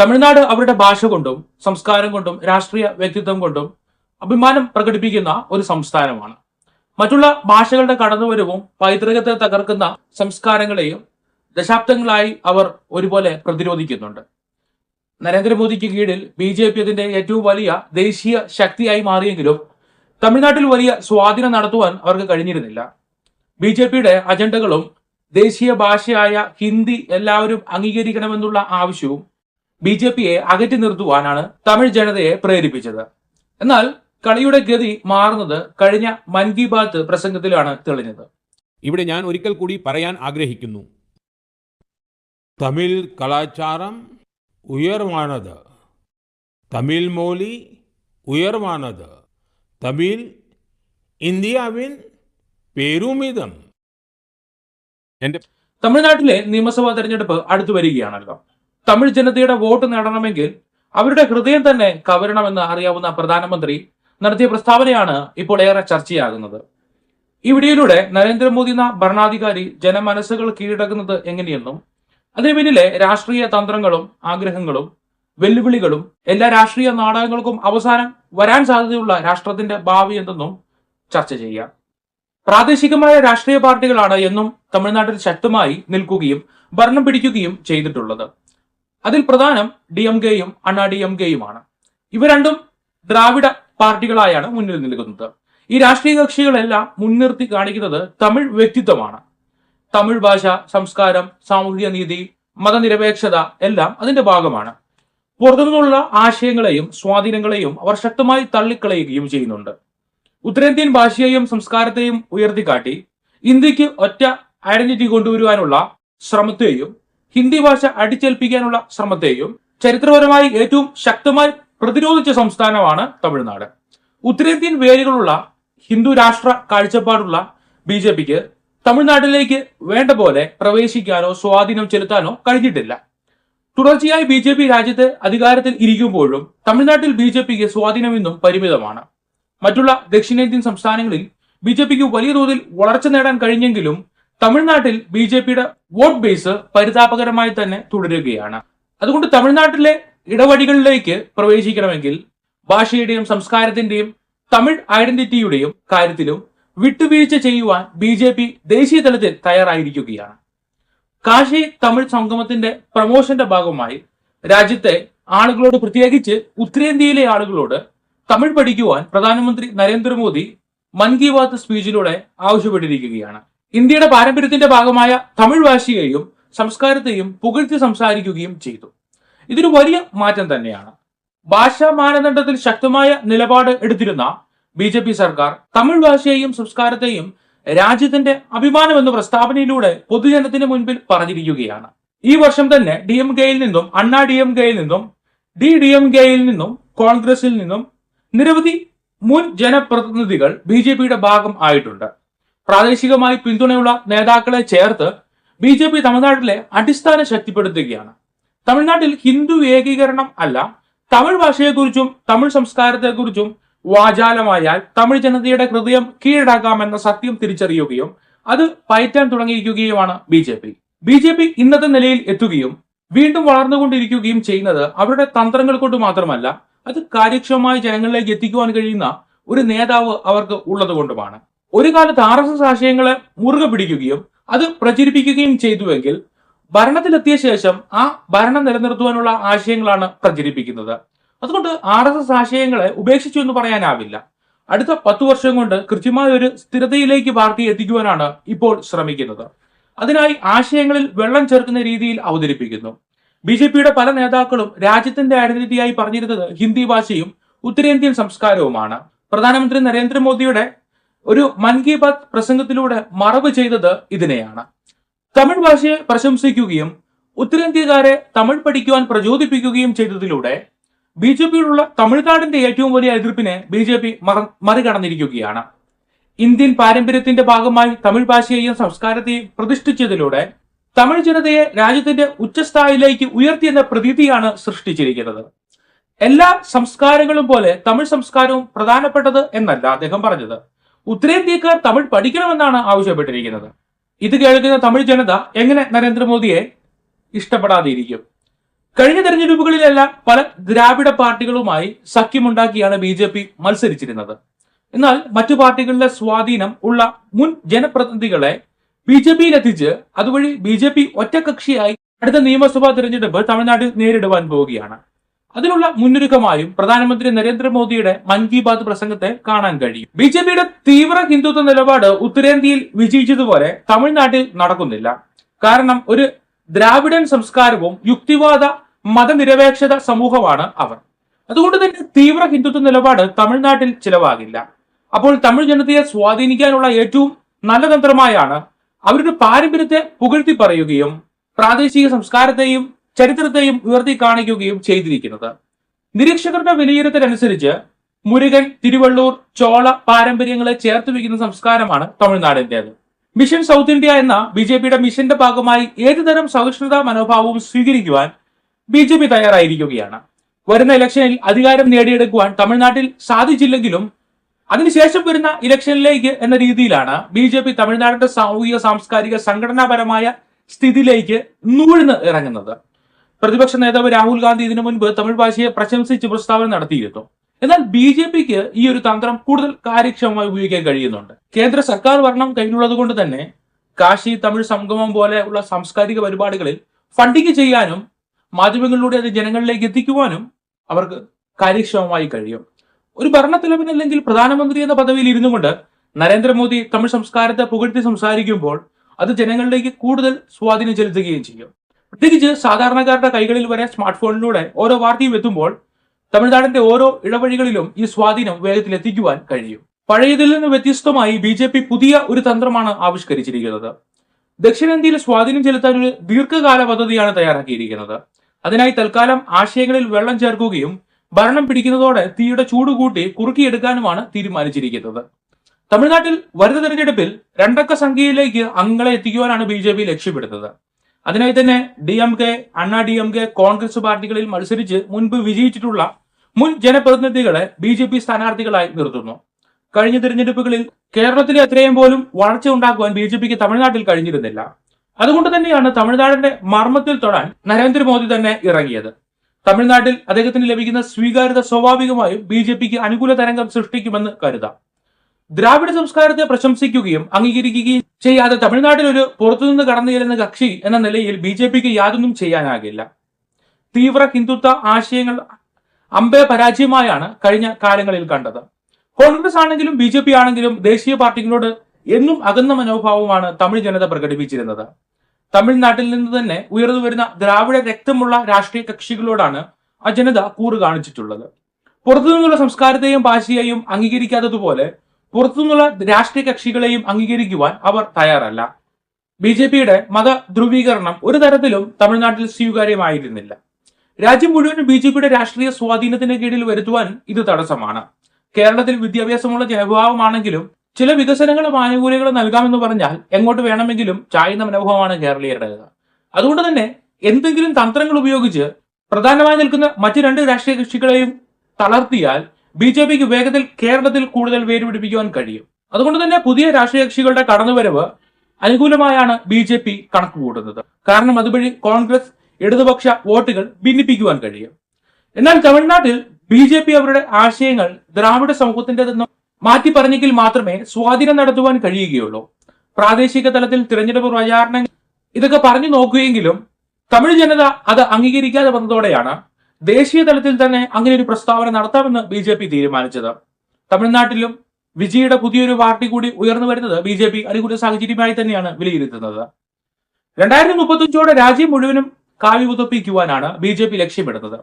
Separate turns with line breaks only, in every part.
തമിഴ്നാട് അവരുടെ ഭാഷ കൊണ്ടും സംസ്കാരം കൊണ്ടും രാഷ്ട്രീയ വ്യക്തിത്വം കൊണ്ടും അഭിമാനം പ്രകടിപ്പിക്കുന്ന ഒരു സംസ്ഥാനമാണ്. മറ്റുള്ള ഭാഷകളുടെ കടന്നുവരവും പൈതൃകത്തെ തകർക്കുന്ന സംസ്കാരങ്ങളെയും ദശാബ്ദങ്ങളായി അവർ ഒരുപോലെ പ്രതിരോധിക്കുന്നുണ്ട്. നരേന്ദ്രമോദിക്ക് കീഴിൽ ബി ജെ പി അതിന്റെ ഏറ്റവും വലിയ ദേശീയ ശക്തിയായി മാറിയെങ്കിലും തമിഴ്നാട്ടിൽ വലിയ സ്വാധീനം നടത്തുവാൻ അവർക്ക് കഴിഞ്ഞിരുന്നില്ല. ബി ജെ പിയുടെ അജണ്ടകളും ദേശീയ ഭാഷയായ ഹിന്ദി എല്ലാവരും അംഗീകരിക്കണമെന്നുള്ള ആവശ്യവും ബി ജെ പിയെ അകറ്റി നിർത്തുവാനാണ് തമിഴ് ജനതയെ പ്രേരിപ്പിച്ചത്. എന്നാൽ കളിയുടെ ഗതി മാറുന്നത് കഴിഞ്ഞ മൻ കി ബാത്ത് പ്രസംഗത്തിലാണ് തെളിഞ്ഞത്.
ഇവിടെ ഞാൻ ഒരിക്കൽ കൂടി പറയാൻ ആഗ്രഹിക്കുന്നു. തമിഴ് കലാചാരം ഉയർവാണത്. തമിഴ് മൊഴി ഉയർവാണത്. തമിഴ് ഇന്ത്യവിൻ പേരുമിതം. എന്റെ
തമിഴ്നാട്ടിലെ നിയമസഭാ തെരഞ്ഞെടുപ്പ് അടുത്തു വരികയാണല്ലോ. തമിഴ് ജനതയുടെ വോട്ട് നേടണമെങ്കിൽ അവരുടെ ഹൃദയം തന്നെ കവരണമെന്ന് അറിയാവുന്ന പ്രധാനമന്ത്രി നടത്തിയ പ്രസ്താവനയാണ് ഇപ്പോൾ ഏറെ ചർച്ചയാകുന്നത്. ഈ വീഡിയോയിലൂടെ നരേന്ദ്രമോദി എന്ന ഭരണാധികാരി ജനമനസ്സുകൾ കീഴടക്കുന്നത് എങ്ങനെയെന്നും അതിനു പിന്നിലെ രാഷ്ട്രീയ തന്ത്രങ്ങളും ആഗ്രഹങ്ങളും വെല്ലുവിളികളും എല്ലാ രാഷ്ട്രീയ നാടകങ്ങൾക്കും അവസാനം വരാൻ സാധ്യതയുള്ള രാഷ്ട്രത്തിന്റെ ഭാവി എന്തെന്നും ചർച്ച ചെയ്യാം. പ്രാദേശികമായ രാഷ്ട്രീയ പാർട്ടികളാണ് എന്നും തമിഴ്നാട്ടിൽ ശക്തമായി നിൽക്കുകയും ഭരണം പിടിക്കുകയും ചെയ്തിട്ടുള്ളത്. അതിൽ പ്രധാനം ഡി എം കെയും അണ്ണാ ഡി എം കെയുമാണ്. ഇവ രണ്ടും ദ്രാവിഡ പാർട്ടികളായാണ് മുന്നിൽ നിൽക്കുന്നത്. ഈ രാഷ്ട്രീയ കക്ഷികളെല്ലാം മുൻനിർത്തി കാണിക്കുന്നത് തമിഴ് വ്യക്തിത്വമാണ്. തമിഴ് ഭാഷ സംസ്കാരം സാമൂഹിക നീതി മതനിരപേക്ഷത എല്ലാം അതിന്റെ ഭാഗമാണ്. പുറത്തുനിന്നുള്ള ആശയങ്ങളെയും സ്വാധീനങ്ങളെയും അവർ ശക്തമായി തള്ളിക്കളയുകയും ചെയ്യുന്നുണ്ട്. ഉത്തരേന്ത്യൻ ഭാഷയെയും സംസ്കാരത്തെയും ഉയർത്തിക്കാട്ടി ഇന്ത്യയ്ക്ക് ഒറ്റ ഐഡന്റിറ്റി കൊണ്ടുവരുവാനുള്ള ശ്രമത്തെയും ഹിന്ദി ഭാഷ അടിച്ചേൽപ്പിക്കാനുള്ള ശ്രമത്തെയും ചരിത്രപരമായി ഏറ്റവും ശക്തമായി പ്രതിരോധിച്ച സംസ്ഥാനമാണ് തമിഴ്നാട്. ഉത്തരേന്ത്യൻ വേരുകളുള്ള ഹിന്ദു രാഷ്ട്ര കാഴ്ചപ്പാടുള്ള ബി ജെ പിക്ക് തമിഴ്നാട്ടിലേക്ക് വേണ്ട പോലെ പ്രവേശിക്കാനോ സ്വാധീനം ചെലുത്താനോ കഴിഞ്ഞിട്ടില്ല. തുടർച്ചയായി ബി ജെ പി രാജ്യത്ത് അധികാരത്തിൽ ഇരിക്കുമ്പോഴും തമിഴ്നാട്ടിൽ ബി ജെ പിക്ക് സ്വാധീനം ഇന്നും പരിമിതമാണ്. മറ്റുള്ള ദക്ഷിണേന്ത്യൻ സംസ്ഥാനങ്ങളിൽ ബി ജെ പിക്ക് വലിയ തോതിൽ വളർച്ച നേടാൻ കഴിഞ്ഞെങ്കിലും തമിഴ്നാട്ടിൽ ബി ജെ പിയുടെ വോട്ട് ബേസ് പരിതാപകരമായി തന്നെ തുടരുകയാണ്. അതുകൊണ്ട് തമിഴ്നാട്ടിലെ ഇടവഴികളിലേക്ക് പ്രവേശിക്കണമെങ്കിൽ ഭാഷയുടെയും സംസ്കാരത്തിന്റെയും തമിഴ് ഐഡന്റിറ്റിയുടെയും കാര്യത്തിലും വിട്ടുവീഴ്ച ചെയ്യുവാൻ ബി ജെ പി ദേശീയ തലത്തിൽ തയ്യാറായിരിക്കുകയാണ്. കാശി തമിഴ് സംഗമത്തിന്റെ പ്രമോഷന്റെ ഭാഗമായി രാജ്യത്തെ ആളുകളോട് പ്രത്യേകിച്ച് ഉത്തരേന്ത്യയിലെ ആളുകളോട് തമിഴ് പഠിക്കുവാൻ പ്രധാനമന്ത്രി നരേന്ദ്രമോദി മൻ കി ബാത്ത് സ്പീച്ചിലൂടെ ആവശ്യപ്പെട്ടിരിക്കുകയാണ്. ഇന്ത്യയുടെ പാരമ്പര്യത്തിന്റെ ഭാഗമായ തമിഴ് ഭാഷയെയും സംസ്കാരത്തെയും പുകഴ്ത്തി സംസാരിക്കുകയും ചെയ്തു. ഇതൊരു വലിയ മാറ്റം തന്നെയാണ്. ഭാഷാ മാനദണ്ഡത്തിൽ ശക്തമായ നിലപാട് എടുത്തിരുന്ന ബി ജെ പി സർക്കാർ തമിഴ് ഭാഷയെയും സംസ്കാരത്തെയും രാജ്യത്തിന്റെ അഭിമാനമെന്ന പ്രസ്താവനയിലൂടെ പൊതുജനത്തിന് മുൻപിൽ പറഞ്ഞിരിക്കുകയാണ്. ഈ വർഷം തന്നെ ഡി എം കെയിൽ നിന്നും അണ്ണാ ഡി എം കെയിൽ നിന്നും ഡി ഡി എം കെയിൽ നിന്നും കോൺഗ്രസിൽ നിന്നും നിരവധി മുൻ ജനപ്രതിനിധികൾ ബി ജെ പിയുടെ ഭാഗം ആയിട്ടുണ്ട്. പ്രാദേശികമായി പിന്തുണയുള്ള നേതാക്കളെ ചേർത്ത് ബി ജെ പി തമിഴ്നാട്ടിലെ അടിസ്ഥാനം ശക്തിപ്പെടുത്തുകയാണ്. തമിഴ്നാട്ടിൽ ഹിന്ദു ഏകീകരണം അല്ല തമിഴ് ഭാഷയെക്കുറിച്ചും തമിഴ് സംസ്കാരത്തെക്കുറിച്ചും വാചാലമായാൽ തമിഴ് ജനതയുടെ ഹൃദയം കീഴടക്കാമെന്ന സത്യം തിരിച്ചറിയുകയും അത് പയറ്റാൻ തുടങ്ങിയിരിക്കുകയുമാണ് B J P. B J P ഇന്നത്തെ നിലയിൽ എത്തുകയും വീണ്ടും വളർന്നുകൊണ്ടിരിക്കുകയും ചെയ്യുന്നത് അവരുടെ തന്ത്രങ്ങൾ കൊണ്ട് മാത്രമല്ല അത് കാര്യക്ഷമമായി ജനങ്ങളിലേക്ക് എത്തിക്കുവാൻ കഴിയുന്ന ഒരു നേതാവ് അവർക്ക് ഉള്ളത് കൊണ്ടുമാണ് ഒരു കാലത്ത് ആർ എസ് എസ് ആശയങ്ങളെ മുറുകെ പിടിക്കുകയും അത് പ്രചരിപ്പിക്കുകയും ചെയ്തുവെങ്കിൽ ഭരണത്തിലെത്തിയ ശേഷം ആ ഭരണം നിലനിർത്തുവാനുള്ള ആശയങ്ങളാണ് പ്രചരിപ്പിക്കുന്നത്. അതുകൊണ്ട് ആർ എസ് എസ് ആശയങ്ങളെ ഉപേക്ഷിച്ചു എന്ന് പറയാനാവില്ല. അടുത്ത പത്തു വർഷം കൊണ്ട് കൃത്യമായ ഒരു സ്ഥിരതയിലേക്ക് പാർട്ടി എത്തിക്കുവാനാണ് ഇപ്പോൾ ശ്രമിക്കുന്നത്. അതിനായി ആശയങ്ങളിൽ വെള്ളം ചേർക്കുന്ന രീതിയിൽ അവതരിപ്പിക്കുന്നു. ബി ജെ പിയുടെ പല നേതാക്കളും രാജ്യത്തിന്റെ ഐഡന്റിറ്റിയായി പറഞ്ഞിരുന്നത് ഹിന്ദി ഭാഷയും ഉത്തരേന്ത്യൻ സംസ്കാരവുമാണ്. പ്രധാനമന്ത്രി നരേന്ദ്രമോദിയുടെ ഒരു മൻ കി ബാത് പ്രസംഗത്തിലൂടെ മറവ് ചെയ്തത് ഇതിനെയാണ്. തമിഴ് ഭാഷയെ പ്രശംസിക്കുകയും ഉത്തരേന്ത്യക്കാരെ തമിഴ് പഠിക്കുവാൻ പ്രചോദിപ്പിക്കുകയും ചെയ്തതിലൂടെ ബി ജെ പിയിലുള്ള തമിഴ്നാടിന്റെ ഏറ്റവും വലിയ എതിർപ്പിനെ ബി ജെ പി മറികടന്നിരിക്കുകയാണ്. ഇന്ത്യൻ പാരമ്പര്യത്തിന്റെ ഭാഗമായി തമിഴ് ഭാഷയെയും സംസ്കാരത്തെയും പ്രതിഷ്ഠിച്ചതിലൂടെ തമിഴ് ജനതയെ രാജ്യത്തിന്റെ ഉച്ചസ്ഥായിലേക്ക് ഉയർത്തിയെന്ന പ്രതീതിയാണ് സൃഷ്ടിച്ചിരിക്കുന്നത്. എല്ലാ സംസ്കാരങ്ങളും പോലെ തമിഴ് സംസ്കാരവും പ്രധാനപ്പെട്ടത് എന്നല്ല അദ്ദേഹം പറഞ്ഞത്. ഉത്തരേന്ത്യക്കാർ തമിഴ് പഠിക്കണമെന്നാണ് ആവശ്യപ്പെട്ടിരിക്കുന്നത്. ഇത് കേൾക്കുന്ന തമിഴ് ജനത എങ്ങനെ നരേന്ദ്രമോദിയെ ഇഷ്ടപ്പെടാതിരിക്കും? കഴിഞ്ഞ തെരഞ്ഞെടുപ്പുകളിലെല്ലാം പല ദ്രാവിഡ പാർട്ടികളുമായി സഖ്യമുണ്ടാക്കിയാണ് ബി ജെ പി മത്സരിച്ചിരുന്നത്. എന്നാൽ മറ്റു പാർട്ടികളുടെ സ്വാധീനം ഉള്ള മുൻ ജനപ്രതിനിധികളെ ബി ജെ പിയിൽ എത്തിച്ച് അതുവഴി ബി ജെ പി ഒറ്റകക്ഷിയായി അടുത്ത നിയമസഭാ തെരഞ്ഞെടുപ്പ് തമിഴ്നാട്ടിൽ നേരിടുവാൻ പോവുകയാണ്. അതിനുള്ള മുന്നൊരുക്കമായും പ്രധാനമന്ത്രി നരേന്ദ്രമോദിയുടെ മൻ കി ബാത് പ്രസംഗത്തെ കാണാൻ കഴിയും. ബി ജെ പിയുടെ തീവ്ര ഹിന്ദുത്വ നിലപാട് ഉത്തരേന്ത്യയിൽ വിജയിച്ചതുപോലെ തമിഴ്നാട്ടിൽ നടക്കുന്നില്ല. കാരണം ഒരു ദ്രാവിഡൻ സംസ്കാരവും യുക്തിവാദ മതനിരപേക്ഷത സമൂഹമാണ് അവർ. അതുകൊണ്ട് തന്നെ തീവ്ര ഹിന്ദുത്വ നിലപാട് തമിഴ്നാട്ടിൽ ചിലവാകില്ല. അപ്പോൾ തമിഴ് ജനതയെ സ്വാധീനിക്കാനുള്ള ഏറ്റവും നല്ല തന്ത്രമായാണ് അവരുടെ പാരമ്പര്യത്തെ പുകഴ്ത്തി പറയുകയും പ്രാദേശിക സംസ്കാരത്തെയും ചരിത്രത്തെയും ഉയർത്തി കാണിക്കുകയും ചെയ്തിരിക്കുന്നത്. നിരീക്ഷകരുടെ വിലയിരുത്തലനുസരിച്ച് മുരുകൻ തിരുവള്ളൂർ ചോള പാരമ്പര്യങ്ങളെ ചേർത്ത് വയ്ക്കുന്ന സംസ്കാരമാണ് തമിഴ്നാടിന്റേത് മിഷൻ സൗത്ത് ഇന്ത്യ എന്ന ബി ജെ പിയുടെ മിഷന്റെ ഭാഗമായി ഏതുതരം സഹിഷ്ണുതാ മനോഭാവവും സ്വീകരിക്കുവാൻ ബി ജെ പി തയ്യാറായിരിക്കുകയാണ്. വരുന്ന ഇലക്ഷനിൽ അധികാരം നേടിയെടുക്കുവാൻ തമിഴ്നാട്ടിൽ സാധിച്ചില്ലെങ്കിലും അതിനുശേഷം വരുന്ന ഇലക്ഷനിലേക്ക് എന്ന രീതിയിലാണ് ബി ജെ പി തമിഴ്നാടിന്റെ സാമൂഹിക സാംസ്കാരിക സംഘടനാപരമായ സ്ഥിതിയിലേക്ക് നൂഴ്ന്ന് ഇറങ്ങുന്നത്. പ്രതിപക്ഷ നേതാവ് രാഹുൽ ഗാന്ധി ഇതിനു മുൻപ് തമിഴ് ഭാഷയെ പ്രശംസിച്ച് പ്രസ്താവന നടത്തിയിരുന്നു. എന്നാൽ ബി ജെ പിക്ക് ഈ ഒരു തന്ത്രം കൂടുതൽ കാര്യക്ഷമമായി ഉപയോഗിക്കാൻ കഴിയുന്നുണ്ട്. കേന്ദ്ര സർക്കാർ ഭരണം കയ്യിലുള്ളത് കൊണ്ട് തന്നെ കാശി തമിഴ് സംഗമം പോലെയുള്ള സാംസ്കാരിക പരിപാടികളിൽ ഫണ്ടിങ് ചെയ്യാനും മാധ്യമങ്ങളിലൂടെ അത് ജനങ്ങളിലേക്ക് എത്തിക്കുവാനും അവർക്ക് കാര്യക്ഷമമായി കഴിയും. ഒരു ഭരണത്തലവനല്ലെങ്കിൽ പ്രധാനമന്ത്രി എന്ന പദവിയിൽ ഇരുന്നു കൊണ്ട് നരേന്ദ്രമോദി തമിഴ് സംസ്കാരത്തെ പുകഴ്ത്തി സംസാരിക്കുമ്പോൾ അത് ജനങ്ങളിലേക്ക് കൂടുതൽ സ്വാധീനം ചെലുത്തുകയും ചെയ്യും. പ്രത്യേകിച്ച് സാധാരണക്കാരുടെ കൈകളിൽ വരെ സ്മാർട്ട് ഫോണിലൂടെ ഓരോ വാർത്തയും എത്തുമ്പോൾ തമിഴ്നാടിന്റെ ഓരോ ഇടവഴികളിലും ഈ സ്വാധീനം വേഗത്തിൽ എത്തിക്കുവാൻ കഴിയും. പഴയതിൽ നിന്ന് വ്യത്യസ്തമായി ബി ജെ പി പുതിയ ഒരു തന്ത്രമാണ് ആവിഷ്കരിച്ചിരിക്കുന്നത്. ദക്ഷിണേന്ത്യയിൽ സ്വാധീനം ചെലുത്താൻ ഒരു ദീർഘകാല പദ്ധതിയാണ് തയ്യാറാക്കിയിരിക്കുന്നത്. അതിനായി തൽക്കാലം ആശയങ്ങളിൽ വെള്ളം ചേർക്കുകയും ഭരണം പിടിക്കുന്നതോടെ തീയുടെ ചൂട് കൂട്ടി കുറുക്കിയെടുക്കാനുമാണ് തീരുമാനിച്ചിരിക്കുന്നത്. തമിഴ്നാട്ടിൽ വരുന്ന തെരഞ്ഞെടുപ്പിൽ രണ്ടക്ക സംഖ്യയിലേക്ക് അംഗങ്ങളെ എത്തിക്കുവാനാണ് ബി ജെ പി ലക്ഷ്യമിടുന്നത്. അതിനായി തന്നെ D M K Anna D M K Congress പാർട്ടികളിൽ മത്സരിച്ച് മുൻപ് വിജയിച്ചിട്ടുള്ള മുൻ ജനപ്രതിനിധികളെ ബി ജെ പി സ്ഥാനാർത്ഥികളായി നിർത്തുന്നു. കഴിഞ്ഞ തിരഞ്ഞെടുപ്പുകളിൽ കേരളത്തിലെ അത്രയും പോലും വളർച്ച ഉണ്ടാക്കുവാൻ ബി ജെ പിക്ക് തമിഴ്നാട്ടിൽ കഴിഞ്ഞിരുന്നില്ല. അതുകൊണ്ട് തന്നെയാണ് തമിഴ്നാടിന്റെ മർമ്മത്തിൽ തൊടാൻ നരേന്ദ്രമോദി തന്നെ ഇറങ്ങിയത്. തമിഴ്നാട്ടിൽ അദ്ദേഹത്തിന് ലഭിക്കുന്ന സ്വീകാര്യത സ്വാഭാവികമായും ബി ജെ പിക്ക് അനുകൂല തരംഗം സൃഷ്ടിക്കുമെന്ന് കരുതാം. ദ്രാവിഡ സംസ്കാരത്തെ പ്രശംസിക്കുകയും അംഗീകരിക്കുകയും ചെയ്യാതെ തമിഴ്നാട്ടിൽ ഒരു പുറത്തുനിന്ന് കടന്നു ചെല്ലുന്ന കക്ഷി എന്ന നിലയിൽ ബി ജെ പിക്ക് യാതൊന്നും ചെയ്യാനാകില്ല. തീവ്ര ഹിന്ദുത്വ ആശയങ്ങൾ അമ്പേ പരാജയമായാണ് കഴിഞ്ഞ കാലങ്ങളിൽ കണ്ടത്. കോൺഗ്രസ് ആണെങ്കിലും ബി ജെ പി ആണെങ്കിലും ദേശീയ പാർട്ടികളോട് എന്നും അകന്ന മനോഭാവമാണ് തമിഴ് ജനത പ്രകടിപ്പിച്ചിരുന്നത്. തമിഴ്നാട്ടിൽ നിന്ന് തന്നെ ഉയർന്നു വരുന്ന ദ്രാവിഡ രക്തമുള്ള രാഷ്ട്രീയ കക്ഷികളോടാണ് ആ ജനത കൂറ് കാണിച്ചിട്ടുള്ളത്. പുറത്തുനിന്നുള്ള സംസ്കാരത്തെയും ഭാഷയെയും അംഗീകരിക്കാത്തതുപോലെ പുറത്തുനിന്നുള്ള രാഷ്ട്രീയ കക്ഷികളെയും അംഗീകരിക്കുവാൻ അവർ തയ്യാറല്ല. ബി ജെ പിയുടെ മത ധ്രുവീകരണം ഒരു തരത്തിലും തമിഴ്നാട്ടിൽ സ്വീകാര്യമായിരുന്നില്ല. രാജ്യം മുഴുവനും ബി ജെ പിയുടെ രാഷ്ട്രീയ സ്വാധീനത്തിന് കീഴിൽ വരുത്തുവാൻ ഇത് തടസ്സമാണ്. കേരളത്തിൽ വിദ്യാഭ്യാസമുള്ള ജനഭാവമാണെങ്കിലും ചില വികസനങ്ങളും ആനുകൂല്യങ്ങളും നൽകാമെന്ന് പറഞ്ഞാൽ എങ്ങോട്ട് വേണമെങ്കിലും ചായുന്ന മനോഭാവമാണ് കേരളീയരുടേത് അതുകൊണ്ട് തന്നെ എന്തെങ്കിലും തന്ത്രങ്ങൾ ഉപയോഗിച്ച് പ്രധാനമായി നിൽക്കുന്ന മറ്റു രണ്ട് രാഷ്ട്രീയ കക്ഷികളെയും തളർത്തിയാൽ ബി ജെ പിക്ക് വേഗത്തിൽ കേരളത്തിൽ കൂടുതൽ വേരുപിടിപ്പിക്കുവാൻ കഴിയും. അതുകൊണ്ട് തന്നെ പുതിയ രാഷ്ട്രീയ കക്ഷികളുടെ കടന്നുവരവ് അനുകൂലമായാണ് ബി ജെ പി കണക്ക് കണക്കുകൂട്ടുന്നത്. കാരണം അതുവഴി കോൺഗ്രസ് ഇടതുപക്ഷ വോട്ടുകൾ ഭിന്നിപ്പിക്കുവാൻ കഴിയും. എന്നാൽ തമിഴ്നാട്ടിൽ ബി ജെ പി അവരുടെ ആശയങ്ങൾ ദ്രാവിഡ സമൂഹത്തിന്റെതെന്ന് മാറ്റി പറഞ്ഞെങ്കിൽ മാത്രമേ സ്വാധീനം നടത്തുവാൻ കഴിയുകയുള്ളൂ. പ്രാദേശിക തലത്തിൽ തിരഞ്ഞെടുപ്പ് പ്രചാരണങ്ങൾ ഇതൊക്കെ പറഞ്ഞു നോക്കുകയെങ്കിലും തമിഴ് ജനത അത് അംഗീകരിക്കാതെ വന്നതോടെയാണ് ദേശീയ തലത്തിൽ തന്നെ അങ്ങനെ ഒരു പ്രസ്താവന നടത്താമെന്ന് ബി ജെ പി തീരുമാനിച്ചത്. തമിഴ്നാട്ടിലും വിജയുടെ പുതിയൊരു പാർട്ടി കൂടി ഉയർന്നു വരുന്നത് ബി ജെ പി അനുകൂല സാഹചര്യമായി തന്നെയാണ് വിലയിരുത്തുന്നത്. രണ്ടായിരത്തി മുപ്പത്തഞ്ചോടെ രാജ്യം മുഴുവനും കാവ്യ ഉതപ്പിക്കുവാനാണ് ബി ജെ പി ലക്ഷ്യമിടുന്നത്.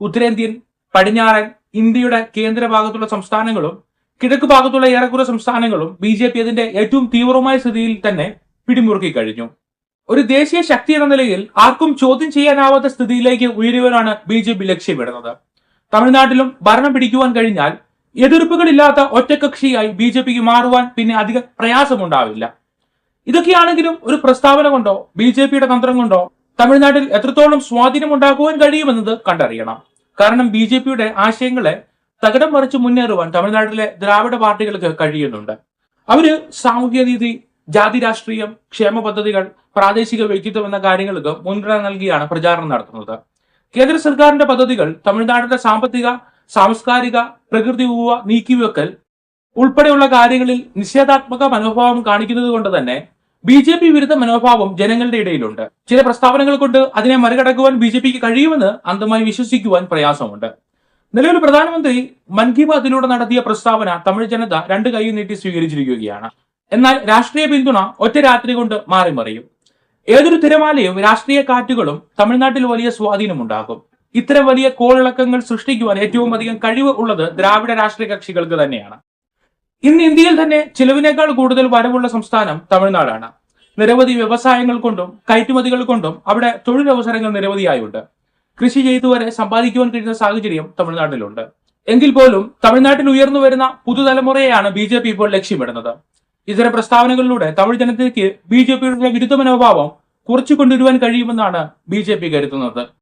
ഉത്തരേന്ത്യൻ പടിഞ്ഞാറൻ ഇന്ത്യയുടെ കേന്ദ്ര ഭാഗത്തുള്ള സംസ്ഥാനങ്ങളും കിഴക്ക് ഭാഗത്തുള്ള ഏറെക്കുറെ സംസ്ഥാനങ്ങളും ബി ജെ പി അതിന്റെ ഏറ്റവും തീവ്രമായ സ്ഥിതിയിൽ തന്നെ പിടിമുറുക്കി കഴിഞ്ഞു. ഒരു ദേശീയ ശക്തി എന്ന നിലയിൽ ആർക്കും ചോദ്യം ചെയ്യാനാവാത്ത സ്ഥിതിയിലേക്ക് ഉയരുവാനാണ് ബി ജെ പി ലക്ഷ്യമിടുന്നത്. തമിഴ്നാട്ടിലും ഭരണം പിടിക്കുവാൻ കഴിഞ്ഞാൽ എതിർപ്പുകളില്ലാത്ത ഒറ്റകക്ഷിയായി ബി ജെ പിക്ക് മാറുവാൻ പിന്നെ അധിക പ്രയാസമുണ്ടാവില്ല. ഇതൊക്കെയാണെങ്കിലും ഒരു പ്രസ്താവന കൊണ്ടോ ബി ജെ പിയുടെ തന്ത്രം കൊണ്ടോ തമിഴ്നാട്ടിൽ എത്രത്തോളം സ്വാധീനം ഉണ്ടാക്കുവാൻ കഴിയുമെന്നത് കണ്ടറിയണം. കാരണം ബി ജെ പിയുടെ ആശയങ്ങളെ തകിടം മറിച്ച് മുന്നേറുവാൻ തമിഴ്നാട്ടിലെ ദ്രാവിഡ പാർട്ടികൾക്ക് കഴിയുന്നുണ്ട്. അവർ സാമൂഹ്യ നീതി ജാതി രാഷ്ട്രീയം ക്ഷേമ പദ്ധതികൾ പ്രാദേശിക വ്യക്തിത്വം എന്ന കാര്യങ്ങൾക്ക് മുൻഗണന നൽകിയാണ് പ്രചാരണം നടത്തുന്നത്. കേന്ദ്ര സർക്കാരിന്റെ പദ്ധതികൾ തമിഴ്നാടിന്റെ സാമ്പത്തിക സാംസ്കാരിക പ്രകൃതി ഉപ നീക്കിവെക്കൽ ഉൾപ്പെടെയുള്ള കാര്യങ്ങളിൽ നിഷേധാത്മക മനോഭാവം കാണിക്കുന്നത് കൊണ്ട് തന്നെ ബി ജെ പി വിരുദ്ധ മനോഭാവം ജനങ്ങളുടെ ഇടയിലുണ്ട്. ചില പ്രസ്താവനകൾ കൊണ്ട് അതിനെ മറികടക്കുവാൻ ബി ജെ പിക്ക് കഴിയുമെന്ന് അന്ധമായി വിശ്വസിക്കുവാൻ പ്രയാസമുണ്ട്. നിലവിൽ പ്രധാനമന്ത്രി മൻ കി ബാത്തിലൂടെ നടത്തിയ പ്രസ്താവന തമിഴ് ജനത രണ്ട് കൈ നീട്ടി സ്വീകരിച്ചിരിക്കുകയാണ്. എന്നാൽ രാഷ്ട്രീയ പിന്തുണ ഒറ്റ രാത്രി കൊണ്ട് മാറി മറിയും. ഏതൊരു തിരമാലയും രാഷ്ട്രീയ കാറ്റുകളും തമിഴ്നാട്ടിൽ വലിയ സ്വാധീനമുണ്ടാകും ഇത്തരം വലിയ കോളിളക്കങ്ങൾ സൃഷ്ടിക്കുവാൻ ഏറ്റവും അധികം കഴിവ് ഉള്ളത് ദ്രാവിഡ രാഷ്ട്രീയ കക്ഷികൾക്ക് തന്നെയാണ്. ഇന്ന് ഇന്ത്യയിൽ തന്നെ ചിലവിനേക്കാൾ കൂടുതൽ വരവുള്ള സംസ്ഥാനം തമിഴ്നാടാണ്. നിരവധി വ്യവസായങ്ങൾ കൊണ്ടും കയറ്റുമതികൾ കൊണ്ടും അവിടെ തൊഴിലവസരങ്ങൾ നിരവധിയായുണ്ട്. കൃഷി ചെയ്തുവരെ സമ്പാദിക്കുവാൻ കഴിയുന്ന സാഹചര്യം തമിഴ്നാട്ടിലുണ്ട്. എങ്കിൽ പോലും തമിഴ്നാട്ടിൽ ഉയർന്നു വരുന്ന പുതുതലമുറയെയാണ് ബി ജെ പി ഇപ്പോൾ ലക്ഷ്യമിടുന്നത്. ഇത്തരം പ്രസ്താവനകളിലൂടെ തമിഴ് ജനതയ്ക്ക് ബി ജെ പിയുടെ വിരുദ്ധ മനോഭാവം കുറച്ചു കൊണ്ടുവരുവാൻ കഴിയുമെന്നാണ് ബി ജെ പി കരുതുന്നത്.